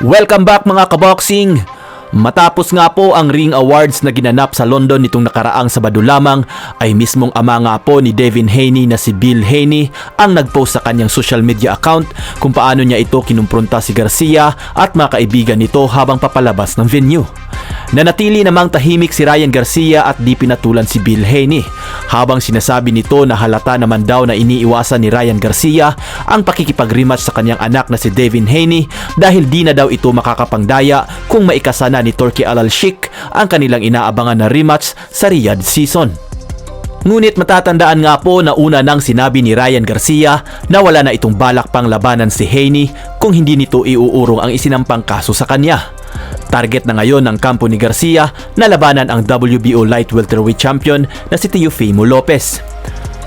Welcome back mga kaboxing! Matapos nga po ang Ring Awards na ginanap sa London nitong nakaraang Sabado lamang ay mismong ama nga po ni Devin Haney na si Bill Haney ang nagpost sa kanyang social media account kung paano niya ito kinumpronta si Garcia at mga kaibigan nito habang papalabas ng venue. Nanatili namang tahimik si Ryan Garcia at di pinatulan si Bill Haney habang sinasabi nito na halata naman daw na iniiwasan ni Ryan Garcia ang pakikipag-rematch sa kanyang anak na si Devin Haney dahil di na daw ito makakapangdaya kung maikasana ni Turkey Al-Sheikh ang kanilang inaabangan na rematch sa Riyadh season. Ngunit matatandaan nga po na una nang sinabi ni Ryan Garcia na wala na itong balak pang labanan si Haney kung hindi nito iuurong ang isinampang kaso sa kanya. Target na ngayon ng kampo ni Garcia na labanan ang WBO light welterweight champion na si Teofimo Lopez.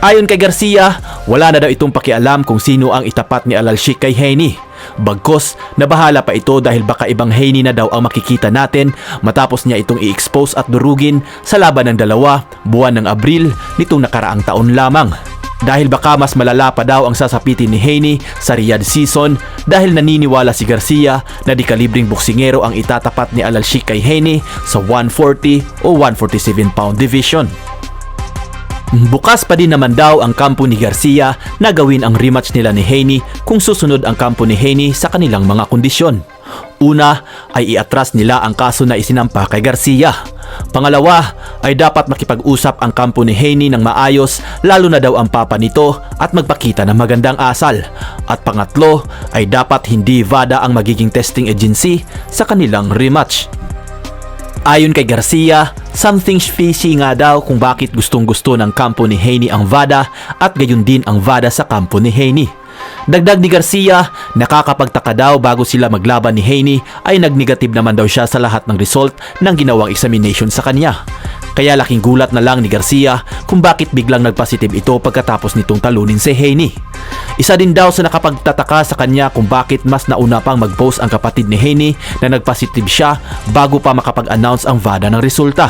Ayon kay Garcia, wala na daw itong pakialam kung sino ang itapat ni Al-Sheikh kay Haney. Bagkos, nabahala pa ito dahil baka ibang Haney na daw ang makikita natin matapos niya itong i-expose at durugin sa laban ng dalawa buwan ng Abril nitong nakaraang taon lamang. Dahil baka mas malala pa daw ang sasapitin ni Haney sa Riyadh season dahil naniniwala si Garcia na di kalibreng boksingero ang itatapat ni Al-Sheikh kay Haney sa 140 o 147 pound division. Bukas pa din naman daw ang kampo ni Garcia na gawin ang rematch nila ni Haney kung susunod ang kampo ni Haney sa kanilang mga kondisyon. Una ay iatras nila ang kaso na isinampa kay Garcia. Pangalawa ay dapat makipag-usap ang kampo ni Haney ng maayos lalo na daw ang papa nito at magpakita ng magandang asal. At pangatlo ay dapat hindi VADA ang magiging testing agency sa kanilang rematch. Ayon kay Garcia, something's fishy nga daw kung bakit gustong gusto ng kampo ni Haney ang VADA at gayon din ang VADA sa kampo ni Haney. Dagdag ni Garcia, nakakapagtaka daw bago sila maglaban ni Haney ay nagnegative naman daw siya sa lahat ng result ng ginawang examination sa kanya. Kaya laking gulat na lang ni Garcia kung bakit biglang nagpositive ito pagkatapos nitong talunin si Haney. Isa din daw sa nakapagtataka sa kanya kung bakit mas nauna pang mag-post ang kapatid ni Haney na nagpositive siya bago pa makapag-announce ang VADA ng resulta.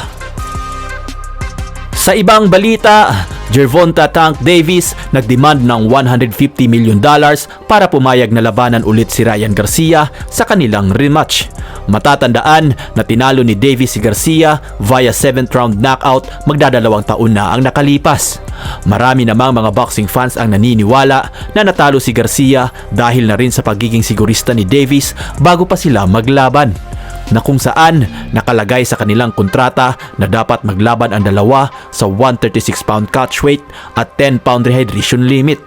Sa ibang balita, Gervonta Tank Davis nagdemand ng 150 million dollars para pumayag na labanan ulit si Ryan Garcia sa kanilang rematch. Matatandaan na tinalo ni Davis si Garcia via 7th round knockout magdadalawang taon na ang nakalipas. Marami namang mga boxing fans ang naniniwala na natalo si Garcia dahil na rin sa pagiging sigurista ni Davis bago pa sila maglaban na kung saan nakalagay sa kanilang kontrata na dapat maglaban ang dalawa sa 136 pound catch weight at 10 pound rehydration limit.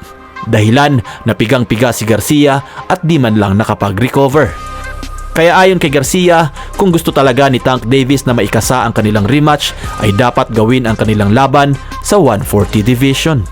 Dahilan na pigang-piga si Garcia at di man lang nakapag-recover. Kaya ayon kay Garcia, kung gusto talaga ni Tank Davis na maikasa ang kanilang rematch ay dapat gawin ang kanilang laban sa 140 division.